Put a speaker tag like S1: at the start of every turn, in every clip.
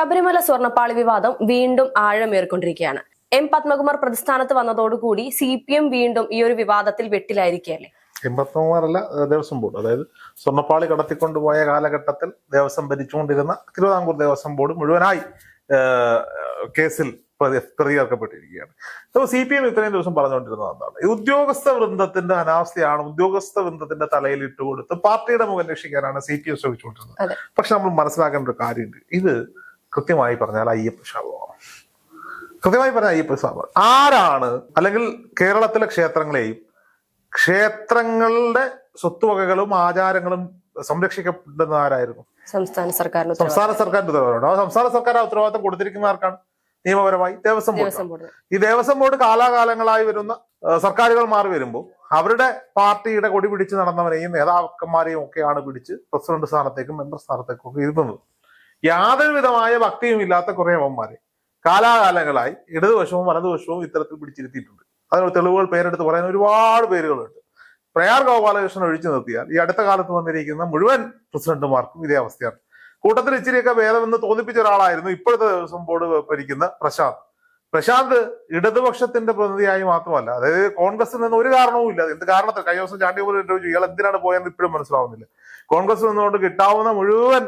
S1: ശബരിമല സ്വർണപ്പാളി വിവാദം വീണ്ടും ആഴമേറിക്കൊണ്ടിരിക്കുകയാണ്. എം പത്മകുമാർ പ്രതിസ്ഥാനത്ത് വന്നതോടുകൂടി സി പി എം വീണ്ടും ഈ ഒരു വിവാദത്തിൽ വെട്ടിലായിരിക്കുകയല്ലേ?
S2: അല്ല ദേവസ്വം ബോർഡ്. അതായത് സ്വർണപ്പാളി കടത്തിക്കൊണ്ടുപോയ കാലഘട്ടത്തിൽ ദേവസ്വം ഭരിച്ചുകൊണ്ടിരുന്ന തിരുവിതാംകൂർ ദേവസ്വം ബോർഡ് മുഴുവനായി കേസിൽ പ്രതി- പ്രതികർക്കപ്പെട്ടിരിക്കുകയാണ് അപ്പോൾ സി പി എം ഇത്രയും ദിവസം പറഞ്ഞുകൊണ്ടിരുന്നത് എന്താണ് ഈ ഉദ്യോഗസ്ഥ വൃന്ദത്തിന്റെ അനാസ്ഥയാണ് ഉദ്യോഗസ്ഥ വൃന്ദത്തിന്റെ തലയിൽ ഇട്ടുകൊടുത്ത് പാർട്ടിയുടെ മുഖം രക്ഷിക്കാനാണ് സി പി എം ശ്രമിച്ചുകൊണ്ടിരുന്നത് പക്ഷെ നമ്മൾ മനസ്സിലാക്കേണ്ട ഒരു കാര്യമുണ്ട്. ഇത് കൃത്യമായി പറഞ്ഞാൽ അയ്യപ്പ ശാപമാണ്. കൃത്യമായി പറഞ്ഞാൽ അയ്യപ്പ ശാപമാണ്. ആരാണ്? അല്ലെങ്കിൽ കേരളത്തിലെ ക്ഷേത്രങ്ങളെയും ക്ഷേത്രങ്ങളുടെ സ്വത്തുവകകളും ആചാരങ്ങളും സംരക്ഷിക്കപ്പെടുന്ന ആരായിരുന്നു?
S1: സംസ്ഥാന സർക്കാരിന്
S2: സംസ്ഥാന സർക്കാരിന്റെ ഉത്തരവാദിത്തം. ആ സംസ്ഥാന സർക്കാർ ആ ഉത്തരവാദിത്തം കൊടുത്തിരിക്കുന്ന ആർക്കാണ്? നിയമപരമായി ദേവസ്വം ബോർഡ്. ഈ ദേവസ്വം ബോർഡ് കാലാകാലങ്ങളായി വരുന്ന സർക്കാരുകൾ മാറി വരുമ്പോൾ അവരുടെ പാർട്ടിയുടെ കൊടി പിടിച്ച് നടന്നവരെയും നേതാക്കന്മാരെയും ഒക്കെയാണ് പിടിച്ച് പ്രസിഡന്റ് സ്ഥാനത്തേക്കും മെമ്പർ സ്ഥാനത്തേക്കും ഒക്കെ ഇരുത്തുന്നത് യാതൊരു വിധമായ ഭക്തിയും ഇല്ലാത്ത കുറെ അവന്മാരെ. കാലാകാലങ്ങളായി ഇടതുവശവും വലതുവശവും ഇത്തരത്തിൽ പിടിച്ചിരുത്തിയിട്ടുണ്ട്. അതിന് തെളിവുകൾ പേരെടുത്ത് പറയാൻ ഒരുപാട് പേരുകളുണ്ട്. പ്രയാർ ഗോപാലകൃഷ്ണൻ ഒഴിച്ചു നിർത്തിയാൽ ഈ അടുത്ത കാലത്ത് വന്നിരിക്കുന്ന മുഴുവൻ പ്രസിഡന്റുമാർക്കും ഇതേ അവസ്ഥയാണ്. കൂട്ടത്തിൽ ഇച്ചിരിയൊക്കെ ഭേദമെന്ന് തോന്നിപ്പിച്ച ഒരാളായിരുന്നു ഇപ്പോഴത്തെ ദേവസ്വം ബോർഡ് ഭരിക്കുന്ന പ്രശാന്ത്. പ്രശാന്ത് ഇടതുപക്ഷത്തിന്റെ പ്രതിനിധിയായി മാത്രമല്ല അതായത് കോൺഗ്രസിൽ നിന്ന് ഒരു കാരണവും ഇല്ല. എന്ത് കാരണത്തിൽ കഴിഞ്ഞ ദിവസം ചാണ്ടി ചോദിച്ചു ഇയാൾ എന്തിനാണ് പോയെന്ന് ഇപ്പോഴും മനസ്സിലാവുന്നില്ല. കോൺഗ്രസ് നിന്നുകൊണ്ട് കിട്ടാവുന്ന മുഴുവൻ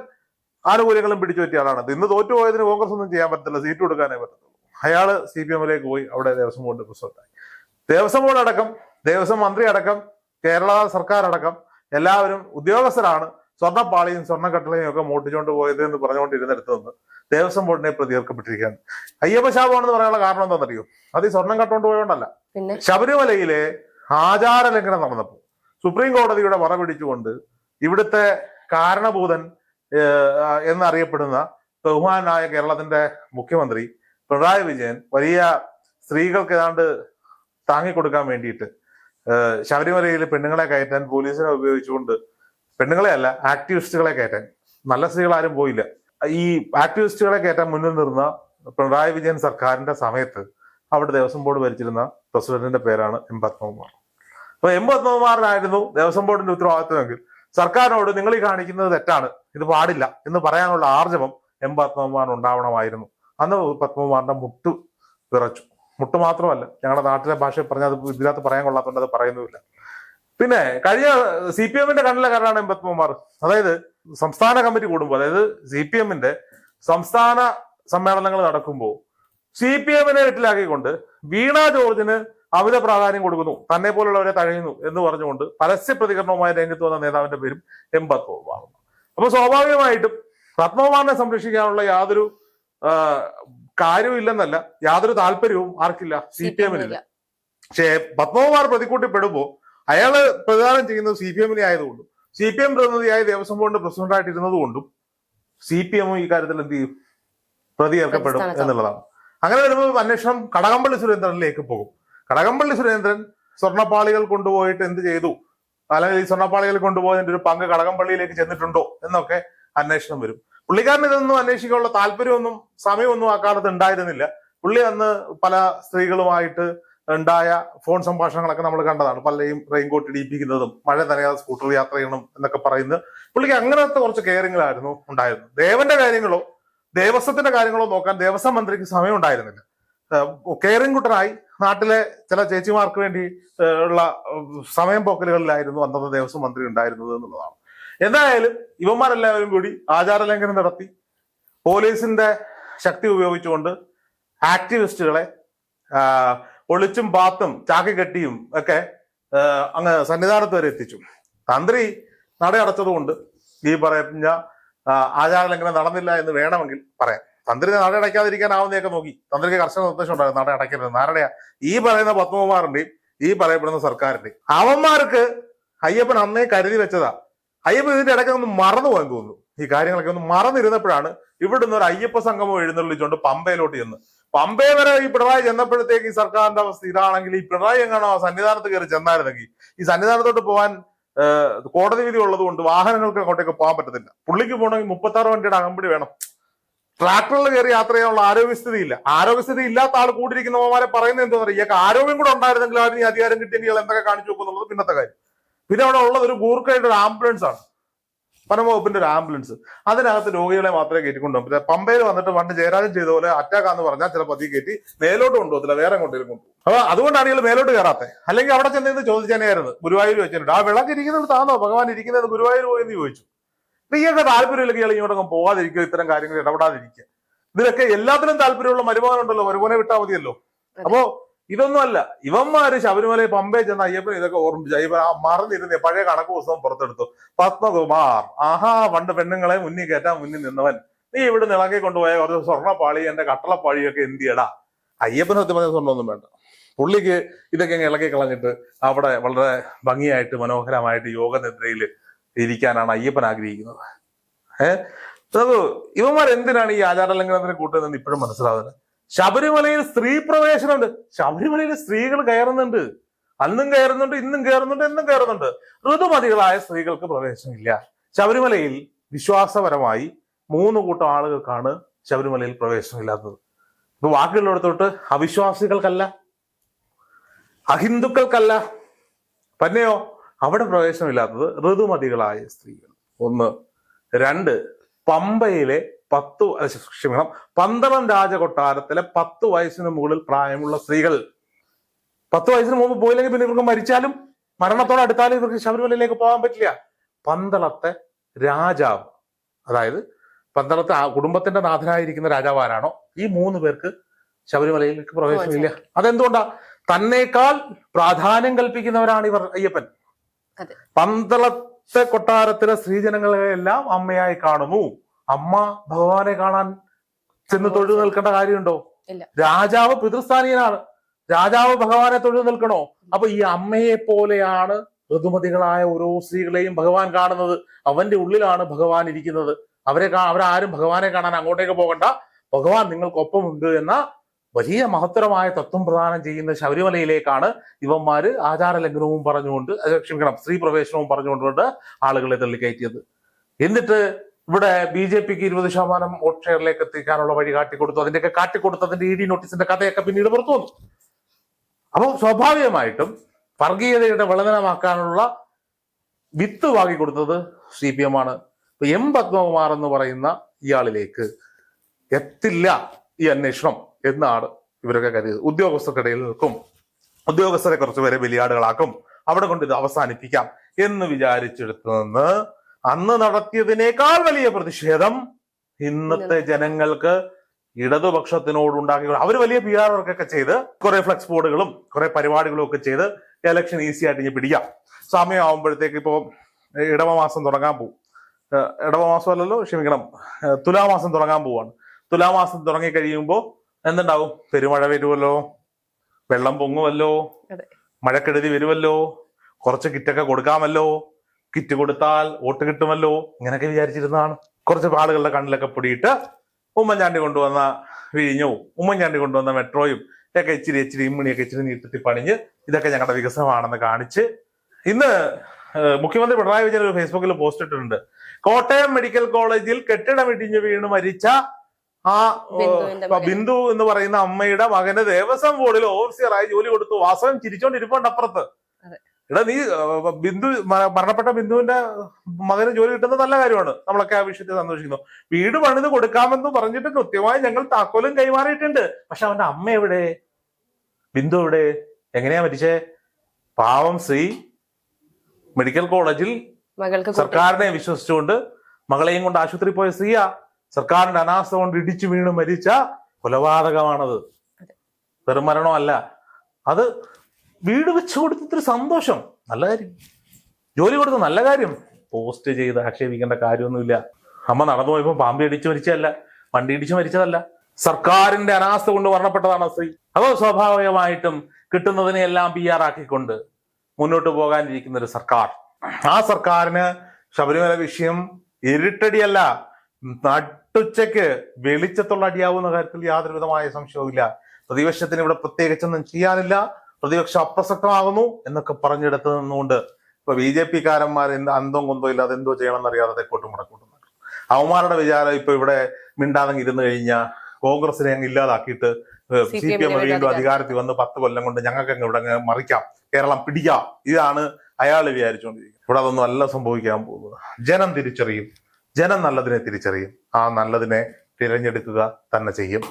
S2: ആനുകൂല്യങ്ങളും പിടിച്ചു പറ്റിയ ആളാണ് ഇന്ന് തോറ്റുപോയതിന് കോൺഗ്രസ് ഒന്നും ചെയ്യാൻ പറ്റത്തില്ല. സീറ്റ് കൊടുക്കാനേ പറ്റത്തുള്ളൂ. അയാൾ സി പി എമ്മിലേക്ക് പോയി അവിടെ ദേവസ്വം ബോർഡ് പ്രസിഡന്റായി ദേവസ്വം ബോർഡ് അടക്കം ദേവസ്വം മന്ത്രി അടക്കം കേരള സർക്കാർ അടക്കം എല്ലാവരും ഉദ്യോഗസ്ഥരാണ്. സ്വർണപ്പാളിയും സ്വർണക്കട്ടളയും ഒക്കെ മോട്ടിച്ചുകൊണ്ട് പോയത് എന്ന് പറഞ്ഞുകൊണ്ടിരുന്നിടത്ത് നിന്ന് ദേവസ്വം ബോർഡിനെ പ്രതികർക്കപ്പെട്ടിരിക്കുകയാണ് അയ്യപ്പ ശാപമാണെന്ന് പറയാനുള്ള കാരണം എന്താണെന്നറിയോ? അത് ഈ സ്വർണം കട്ടുകൊണ്ട് പോയോണ്ടല്ല ശബരിമലയിലെ ആചാര ലംഘനം നടന്നപ്പോൾ സുപ്രീം കോടതിയുടെ വറ പിടിച്ചുകൊണ്ട് ഇവിടുത്തെ കാരണഭൂതൻ എന്നറിയപ്പെടുന്ന ബഹുമാനായ കേരളത്തിന്റെ മുഖ്യമന്ത്രി പിണറായി വിജയൻ വലിയ സ്ത്രീകൾക്ക് ഏതാണ്ട് താങ്ങിക്കൊടുക്കാൻ വേണ്ടിയിട്ട് ശബരിമലയിൽ പെണ്ണുങ്ങളെ കയറ്റാൻ പോലീസിനെ ഉപയോഗിച്ചുകൊണ്ട് പെണ്ണുങ്ങളെ അല്ല ആക്ടിവിസ്റ്റുകളെ കയറ്റാൻ. നല്ല സ്ത്രീകൾ ആരും പോയില്ല. ഈ ആക്ടിവിസ്റ്റുകളെ കയറ്റാൻ മുന്നിൽ നിന്ന പിണറായി വിജയൻ സർക്കാരിന്റെ സമയത്ത് അവിടെ ദേവസ്വം ബോർഡ് ഭരിച്ചിരുന്ന പ്രസിഡന്റിന്റെ പേരാണ് എം പത്മകുമാർ. അപ്പൊ എം പത്മകുമാറിനായിരുന്നു ദേവസ്വം ബോർഡിന്റെ ഉത്തരവാദിത്വമെങ്കിൽ സർക്കാരിനോട് നിങ്ങൾ ഈ കാണിക്കുന്നത് തെറ്റാണ്. ഇത് പാടില്ല എന്ന് പറയാനുള്ള ആർജവം എം പത്മകുമാറിന് ഉണ്ടാവണമായിരുന്നു. അന്ന് പത്മകുമാറിന്റെ മുട്ടു വിറച്ചു. മുട്ട് മാത്രമല്ല ഞങ്ങളുടെ നാട്ടിലെ ഭാഷയിൽ പറഞ്ഞാൽ അത് ഇതിനകത്ത് പറയാൻ കൊള്ളാത്തതുകൊണ്ട് അത് പറയുന്നുമില്ല. പിന്നെ കഴിഞ്ഞ സി പി എമ്മിന്റെ കണ്ണിലെ കാരണമാണ് എം പത്മകുമാർ. അതായത് സംസ്ഥാന കമ്മിറ്റി കൂടുമ്പോൾ അതായത് സി പി എമ്മിന്റെ സംസ്ഥാന സമ്മേളനങ്ങൾ നടക്കുമ്പോൾ സി പി എമ്മിനെ വീട്ടിലാക്കിക്കൊണ്ട് വീണ ജോർജിന് അമിത പ്രാധാന്യം കൊടുക്കുന്നു. തന്നെ പോലുള്ളവരെ തഴയുന്നു എന്ന് പറഞ്ഞുകൊണ്ട് പരസ്യ പ്രതികരണവുമായി രംഗത്ത് വന്ന നേതാവിന്റെ പേരും എം പത്മകുമാറാണ് അപ്പൊ സ്വാഭാവികമായിട്ടും പത്മകുമാറിനെ സംരക്ഷിക്കാനുള്ള യാതൊരു ഇല്ലെന്നല്ല യാതൊരു താല്പര്യവും ആർക്കില്ല. സി പി എമ്മിനില്ല. പക്ഷേ പത്മകുമാർ പ്രതിക്കൂട്ടിപ്പെടുമ്പോൾ അയാൾ പ്രദാനം ചെയ്യുന്നത് സി പി എമ്മിനെ ആയതുകൊണ്ടും സി പി എം പ്രതിനിധിയായി ദേവസ്വം ബോർഡ് പ്രസിഡന്റ് ആയിട്ടിരുന്നത് കൊണ്ടും സി പി എമ്മും ഈ കാര്യത്തിൽ എന്ത് ചെയ്യും? പ്രതിയേർക്കപ്പെടും. എന്നുള്ളതാണ്. അങ്ങനെ വരുമ്പോൾ അന്വേഷണം കടകംപള്ളി സുരേന്ദ്രനിലേക്ക് പോകും. കടകംപള്ളി സുരേന്ദ്രൻ സ്വർണപ്പാളികൾ കൊണ്ടുപോയിട്ട് എന്ത് ചെയ്തു? അല്ലെങ്കിൽ ഈ സ്വർണപ്പാളികൾ കൊണ്ടുപോയതിന്റെ ഒരു പങ്ക് കടകംപള്ളിയിലേക്ക് ചെന്നിട്ടുണ്ടോ എന്നൊക്കെ അന്വേഷണം വരും. പുള്ളിക്കാരന് ഇതൊന്നും അന്വേഷിക്കാനുള്ള താല്പര്യമൊന്നും സമയമൊന്നും ആ കാലത്ത് ഉണ്ടായിരുന്നില്ല. പുള്ളി അന്ന് പല സ്ത്രീകളുമായിട്ട് ഉണ്ടായ ഫോൺ സംഭാഷണങ്ങളൊക്കെ നമ്മൾ കണ്ടതാണ്. പലരെയും റെയിൻകോട്ട് ഇടിയിപ്പിക്കുന്നതും മഴ നനയാതെ സ്കൂട്ടർ യാത്ര ചെയ്യണം എന്നൊക്കെ പറയുന്നത്. പുള്ളിക്ക് അങ്ങനത്തെ കുറച്ച് കെയറിങ്ങളായിരുന്നു ഉണ്ടായിരുന്നത്. ദേവന്റെ കാര്യങ്ങളോ ദേവസ്വത്തിന്റെ കാര്യങ്ങളോ നോക്കാൻ ദേവസ്വം മന്ത്രിക്ക് സമയം ഉണ്ടായിരുന്നില്ല കെയറിംഗ് കുട്ടനായി. നാട്ടിലെ ചില ചേച്ചിമാർക്ക് വേണ്ടി ഉള്ള സമയം പോക്കലുകളിലായിരുന്നു അന്നത്തെ ദേവസ്വം മന്ത്രി ഉണ്ടായിരുന്നത് എന്നുള്ളതാണ്. എന്തായാലും ഇവന്മാരെല്ലാവരും കൂടി ആചാരലംഘനം നടത്തി. പോലീസിന്റെ ശക്തി ഉപയോഗിച്ചുകൊണ്ട് ആക്ടിവിസ്റ്റുകളെ ഒളിച്ചും പാത്തും ചാക്കി കെട്ടിയും ഒക്കെ അങ്ങ് സന്നിധാനത്ത് വരെ എത്തിച്ചു. തന്ത്രി നടയടച്ചതുകൊണ്ട് ഈ ആ, ആചാരലംഘനം നടന്നില്ല എന്ന് വേണമെങ്കിൽ പറയാം. തന്ത്രി നട അടയ്ക്കാതിരിക്കാനാവുന്നതൊക്കെ നോക്കി. തന്ത്രിക്ക് കർശന നിർദ്ദേശം ഉണ്ടായിരുന്നു നട അടയ്ക്കരുത്. നാരടയാ ഈ പറയുന്ന പത്മകുമാറിന്റെയും ഈ പറയപ്പെടുന്ന സർക്കാരിന്റെയും. അവന്മാർക്ക് അയ്യപ്പൻ അന്നേ കരുതി വെച്ചതാ. അയ്യപ്പൻ ഇതിന്റെ ഇടയ്ക്ക് ഒന്ന് മറന്നു പോകാൻ തോന്നുന്നു. ഈ കാര്യങ്ങളൊക്കെ ഒന്ന് മറന്നിരുന്നപ്പോഴാണ് ഇവിടുന്ന് ഒരു അയ്യപ്പ സംഗമം എഴുന്നള്ളിച്ചുകൊണ്ട് പമ്പയിലോട്ട് ചെന്ന്. പമ്പയ വരെ ഈ പിണറായി ചെന്നപ്പോഴത്തേക്ക് ഈ സർക്കാരിന്റെ അവസ്ഥ ഇതാണെങ്കിൽ ഈ പിണറായി എങ്ങാണോ സന്നിധാനത്ത് കയറി ചെന്നായിരുന്നെങ്കിൽ ഈ സന്നിധാനത്തോട്ട് പോകാൻ കോടതി വിധി ഉള്ളത് കൊണ്ട് വാഹനങ്ങൾക്ക് അങ്ങോട്ടേക്ക് പോകാൻ പറ്റത്തില്ല. പുള്ളിക്ക് പോകണമെങ്കിൽ മുപ്പത്തി ആറ് വണ്ടിയുടെ അകമ്പടി വേണം. ട്രാക്ടറിൽ കയറി യാത്ര ചെയ്യാനുള്ള ആരോഗ്യസ്ഥിതി ഇല്ല ആരോഗ്യസ്ഥിതി ഇല്ലാത്ത ആൾ കൂടിയിരിക്കുന്നവന്മാരെ പറയുന്നത് എന്താ പറയുക ഇയാൾക്ക് ആരോഗ്യം കൂടെ ഉണ്ടായിരുന്നെങ്കിൽ അവർ ഈ അധികാരം കിട്ടിയെങ്കിൽ എന്തൊക്കെ കാണിച്ചു വെക്കുന്നുള്ളത് പിന്നത്തെ കാര്യം. പിന്നെ അവിടെ ഉള്ളത് ഒരു ഗൂർക്കയുടെ ഒരു ആംബുലൻസ് ആണ്. വനംവകുപ്പിന്റെ ഒരു ആംബുലൻസ്. അതിനകത്ത് രോഗികളെ മാത്രമേ കയറ്റിക്കൊണ്ടുപോകും പിന്നെ പമ്പയിൽ വന്നിട്ട് പണ്ട് ജയരാജൻ ചെയ്ത പോലെ അറ്റാക്ക് ആന്ന് പറഞ്ഞാൽ ചിലപ്പോൾ അതി കയറ്റി മേലോട്ട് കൊണ്ടുപോകത്തില്ല വേറെ കൊണ്ടുവരും കൊണ്ടുപോകും. അപ്പൊ അതുകൊണ്ടാണ് ഇയാൾ മേലോട്ട് കയറാത്തത് അല്ലെങ്കിൽ അവിടെ ചെന്നിരുന്ന് ചോദിച്ചാനായിരുന്നു ഗുരുവായൂർ വെച്ചിട്ടുണ്ട് ആ വിളക്ക് ഇരിക്കുന്നത് താന്നോ ഭഗവാൻ ഇരിക്കുന്നത് ഗുരുവായൂർ പോയെന്ന് ചോദിച്ചു. ഇയാൾക്ക് താല്പര്യമില്ലെങ്കിൽ ഇയാൾ ഇങ്ങോട്ടൊക്കെ പോകാതിരിക്കുക ഇത്തരം കാര്യങ്ങൾ ഇടപെടാതിരിക്കുക. ഇതിലൊക്കെ എല്ലാത്തിനും താല്പര്യമുള്ള മരുമകനുണ്ടല്ലോ മരുമോനെ വിട്ടാൽ മതിയല്ലോ. അപ്പോ ഇതൊന്നുമല്ല ഇവന്മാര് ശബരിമലയിൽ പമ്പേ ചെന്ന അയ്യപ്പൻ ഇതൊക്കെ ഓർമ്മിച്ചു അയ്യപ്പൻ ആ മറന്നിരുന്നേ പഴയ കണക്ക് പുസ്തകം പുറത്തെടുത്തു. പത്മകുമാർ ആഹാ പണ്ട് പെണ്ണുങ്ങളെ മുന്നിൽ കയറ്റാൻ മുന്നിൽ നിന്നവൻ. നീ ഇവിടെ നിളക്കി കൊണ്ടുപോയ കുറച്ച് സ്വർണപ്പാളി എന്റെ കട്ടളപ്പാളിയൊക്കെ എന്ത് ചെയ്യടാ? സത്യം പറഞ്ഞ സ്വർണമൊന്നും വേണ്ട. പുള്ളിക്ക് ഇതൊക്കെ ഇളക്കി കളഞ്ഞിട്ട് അവിടെ വളരെ ഭംഗിയായിട്ട് മനോഹരമായിട്ട് യോഗ നിദ്രയിൽ ഇരിക്കാനാണ് അയ്യപ്പൻ ആഗ്രഹിക്കുന്നത്. ഏഹ് അത് ഇവന്മാർ എന്തിനാണ് ഈ ആചാരലംഘനത്തിന് കൂട്ടുന്നതെന്ന് ഇപ്പോഴും മനസ്സിലാവുന്നത് ശബരിമലയിൽ സ്ത്രീ പ്രവേശനമുണ്ട്. ശബരിമലയിൽ സ്ത്രീകൾ കയറുന്നുണ്ട്. അന്നും കയറുന്നുണ്ട് ഇന്നും കയറുന്നുണ്ട് എന്നും കയറുന്നുണ്ട്. ഋതുമതികളായ സ്ത്രീകൾക്ക് പ്രവേശനമില്ല. ശബരിമലയിൽ വിശ്വാസപരമായി മൂന്ന് കൂട്ടം ആളുകൾക്കാണ് ശബരിമലയിൽ പ്രവേശനമില്ലാത്തത്. ഇപ്പൊ ബാക്കിയുള്ളിടത്തോട്ട് അവിശ്വാസികൾക്കല്ല അഹിന്ദുക്കൾക്കല്ല. തന്നെയോ അവിടെ പ്രവേശനമില്ലാത്തത് ഋതുമതികളായ സ്ത്രീകൾ. ഒന്ന്. രണ്ട്. പമ്പയിലെ പത്ത് ക്ഷമിക്കണം. പന്തളം രാജകൊട്ടാരത്തിലെ പത്ത് വയസ്സിന് മുകളിൽ പ്രായമുള്ള സ്ത്രീകൾ. പത്ത് വയസ്സിന് മുമ്പ് പോയില്ലെങ്കിൽ പിന്നെ ഇവർക്ക് മരിച്ചാലും മരണത്തോടെ അടുത്താലും ഇവർക്ക് ശബരിമലയിലേക്ക് പോകാൻ പറ്റില്ല. പന്തളത്തെ രാജാവ് അതായത് പന്തളത്തെ ആ കുടുംബത്തിന്റെ നാഥനായിരിക്കുന്ന രാജാവ് ആരാണോ ഈ മൂന്ന് പേർക്ക് ശബരിമലയിലേക്ക് പ്രവേശനമില്ല. അതെന്തുകൊണ്ടാ? തന്നേക്കാൾ പ്രാധാന്യം കൽപ്പിക്കുന്നവരാണ് ഇവർ അയ്യപ്പൻ. പന്തളത്തെ കൊട്ടാരത്തിലെ സ്ത്രീജനങ്ങളെല്ലാം അമ്മയായി കാണുന്നു. അമ്മ ഭഗവാനെ കാണാൻ ചെന്ന് തൊഴിൽ നിൽക്കേണ്ട കാര്യമുണ്ടോ. രാജാവ് പിതൃസ്ഥാനീയനാണ് രാജാവ് ഭഗവാനെ തൊഴിൽ നിൽക്കണോ? അപ്പൊ ഈ അമ്മയെ പോലെയാണ് ഋതുമതികളായ ഓരോ സ്ത്രീകളെയും ഭഗവാൻ കാണുന്നത്. അവന്റെ ഉള്ളിലാണ് ഭഗവാൻ ഇരിക്കുന്നത്. അവരെ അവരാരും ഭഗവാനെ കാണാൻ അങ്ങോട്ടേക്ക് പോകണ്ട. ഭഗവാൻ നിങ്ങൾക്കൊപ്പമുണ്ട് എന്ന വലിയ മഹത്തരമായ തത്വം പ്രദാനം ചെയ്യുന്ന ശബരിമലയിലേക്കാണ് ഇവന്മാര് ആചാര ലംഘനവും പറഞ്ഞുകൊണ്ട് ക്ഷമിക്കണം സ്ത്രീ പ്രവേശനവും പറഞ്ഞുകൊണ്ടുകൊണ്ട് ആളുകളെ തള്ളിക്കയറ്റിയത്. എന്നിട്ട് ഇവിടെ ബി ജെ പിക്ക് ഇരുപത് ശതമാനം വോട്ട് ഷെയറിലേക്ക് എത്തിക്കാനുള്ള വഴി കാട്ടിക്കൊടുത്തു. അതിന്റെയൊക്കെ കാട്ടിക്കൊടുത്തതിന്റെ ഇ ഡി നോട്ടീസിന്റെ കഥയൊക്കെ പിന്നീട് പുറത്തു വന്നു. അപ്പോൾ സ്വാഭാവികമായിട്ടും വർഗീയതയുടെ വിളനമാക്കാനുള്ള വിത്ത് വാങ്ങിക്കൊടുത്തത് സി പി എം ആണ്. എം പത്മകുമാർ എന്ന് പറയുന്ന ഇയാളിലേക്ക് എത്തില്ല ഈ അന്വേഷണം. എന്നാണ് ഇവരൊക്കെ കരുതിയത്. ഉദ്യോഗസ്ഥർക്കിടയിൽ നിൽക്കും. ഉദ്യോഗസ്ഥരെ കുറച്ചുപേരെ ബലിയാടുകളാക്കും. അവിടെ കൊണ്ട് ഇത് അവസാനിപ്പിക്കാം എന്ന് വിചാരിച്ചെടുത്തു നിന്ന് അന്ന് നടത്തിയതിനേക്കാൾ വലിയ പ്രതിഷേധം ഇന്നത്തെ ജനങ്ങൾക്ക് ഇടതുപക്ഷത്തിനോട് ഉണ്ടാക്കി അവർ വലിയ പി ആർ വർക്കൊക്കെ ചെയ്ത് കുറെ ഫ്ലെക്സ് ബോർഡുകളും കുറെ പരിപാടികളും ഒക്കെ ചെയ്ത് ഇലക്ഷൻ ഈസി ആയിട്ട് ഇനി പിടിക്കാം. സമയമാകുമ്പോഴത്തേക്ക് ഇപ്പോൾ ഇടവമാസം തുടങ്ങാൻ പോകും ഇടവമാസം അല്ലല്ലോ ക്ഷമിക്കണം. തുലാമാസം തുടങ്ങാൻ പോവാണ്. തുലാമാസം തുടങ്ങി കഴിയുമ്പോൾ എന്തുണ്ടാവും? പെരുമഴ വരുമല്ലോ വെള്ളം പൊങ്ങുമല്ലോ. മഴക്കെടുതി വരുമല്ലോ കുറച്ച് കിറ്റൊക്കെ കൊടുക്കാമല്ലോ. കിറ്റ് കൊടുത്താൽ വോട്ട് കിട്ടുമല്ലോ. ഇങ്ങനെയൊക്കെ വിചാരിച്ചിരുന്നതാണ്. കുറച്ച് ആളുകളുടെ കണ്ണിലൊക്കെ പൊടിയിട്ട് ഉമ്മൻചാണ്ടി കൊണ്ടുവന്ന വിഴിഞ്ഞവും ഉമ്മൻചാണ്ടി കൊണ്ടുവന്ന മെട്രോയും ഒക്കെ ഇച്ചിരി ഇച്ചിരി ഇമ്മണിയൊക്കെ ഇച്ചിരി നീട്ടി പണിഞ്ഞ് ഇതൊക്കെ ഞങ്ങളുടെ വികസനമാണെന്ന് കാണിച്ച് ഇന്ന് മുഖ്യമന്ത്രി പിണറായി വിജയൻ ഒരു ഫേസ്ബുക്കിൽ പോസ്റ്റ് ഇട്ടിട്ടുണ്ട്. കോട്ടയം മെഡിക്കൽ കോളേജിൽ കെട്ടിടം ഇടിഞ്ഞ് വീണ് മരിച്ച ആ. ബിന്ദു എന്ന് പറയുന്ന അമ്മയുടെ മകന് ദേവസ്വം ബോർഡിൽ ഓഫീസറായി ജോലി കൊടുത്തു. വാസവൻ ചിരിച്ചോണ്ടിരിപ്പുണ്ട് അപ്പുറത്ത്. എടാ നീ ബിന്ദു മരണപ്പെട്ട ബിന്ദുവിന്റെ മകന് ജോലി കിട്ടുന്നത് നല്ല കാര്യമാണ്. നമ്മളൊക്കെ ആ വിഷയത്തിൽ സന്തോഷിക്കുന്നു. വീട് പണിത് കൊടുക്കാമെന്ന് പറഞ്ഞിട്ട് കൃത്യമായി ഞങ്ങൾ താക്കോലും കൈമാറിയിട്ടുണ്ട്. പക്ഷെ അവന്റെ അമ്മ എവിടെ? ബിന്ദു എവിടെ? എങ്ങനെയാ മരിച്ചേ? പാവം ശ്രീ മെഡിക്കൽ കോളേജിൽ സർക്കാരിനെ വിശ്വസിച്ചുകൊണ്ട് മകളെയും കൊണ്ട് ആശുപത്രി പോയ സ്ത്രീയാ. സർക്കാരിന്റെ അനാസ്ഥ കൊണ്ട് ഇടിച്ചു വീണ് മരിച്ച കൊലപാതകമാണത്. വെറും മരണമല്ല. അത് വീട് വെച്ച് കൊടുത്തൊരു സന്തോഷം. നല്ല കാര്യം. ജോലി കൊടുത്ത നല്ല കാര്യം. പോസ്റ്റ് ചെയ്ത് ആക്ഷേപിക്കേണ്ട കാര്യമൊന്നുമില്ല. അമ്മ നടന്നു പോയപ്പോ പാമ്പി അടിച്ചു മരിച്ചതല്ല വണ്ടി ഇടിച്ചു മരിച്ചതല്ല. സർക്കാരിന്റെ അനാസ്ഥ കൊണ്ട് മരണപ്പെട്ടതാണ് സ്ത്രീ. അതോ സ്വാഭാവികമായിട്ടും കിട്ടുന്നതിനെല്ലാം പി ആർ ആക്കിക്കൊണ്ട് മുന്നോട്ട് പോകാനിരിക്കുന്ന ഒരു സർക്കാർ. ആ സർക്കാരിന് ശബരിമല വിഷയം ഇരുട്ടടിയല്ല നട്ടുച്ചയ്ക്ക് വെളിച്ചത്തുള്ള അടിയാവുന്ന കാര്യത്തിൽ യാതൊരു വിധമായ സംശയവുമില്ല പ്രതിപക്ഷത്തിന് ഇവിടെ പ്രത്യേകിച്ചൊന്നും ചെയ്യാനില്ല. പ്രതിപക്ഷം അപ്രസക്തമാകുന്നു എന്നൊക്കെ പറഞ്ഞെടുത്ത് നിന്നുകൊണ്ട് ഇപ്പൊ ബി ജെ പിക്കാരന്മാർ എന്ത് അന്തം കൊന്തോ ഇല്ലാതെ എന്തോ ചെയ്യണമെന്ന് അറിയാതെ തെക്കോട്ടും മുടക്കോട്ടും. അവന്മാരുടെ വിചാരം ഇപ്പൊ ഇവിടെ മിണ്ടാതെ ഇരുന്ന് കഴിഞ്ഞാൽ കോൺഗ്രസിനെ അങ്ങ് ഇല്ലാതാക്കിയിട്ട് സി പി എം
S1: വീണ്ടും
S2: അധികാരത്തിൽ വന്ന് പത്ത് കൊല്ലം കൊണ്ട് ഞങ്ങൾക്ക് അങ്ങ് ഇവിടെ അങ്ങ് മറിക്കാം. കേരളം പിടിക്കാം. ഇതാണ് അയാൾ വിചാരിച്ചുകൊണ്ടിരിക്കുന്നത്. ഇവിടെ അതൊന്നും അല്ല സംഭവിക്കാൻ പോകുന്നത്. ജനം തിരിച്ചറിയും. ജനം നല്ലതിനെ തിരിച്ചറിയും. ആ നല്ലതിനെ തിരഞ്ഞെടുക്കുക തന്നെ ചെയ്യും.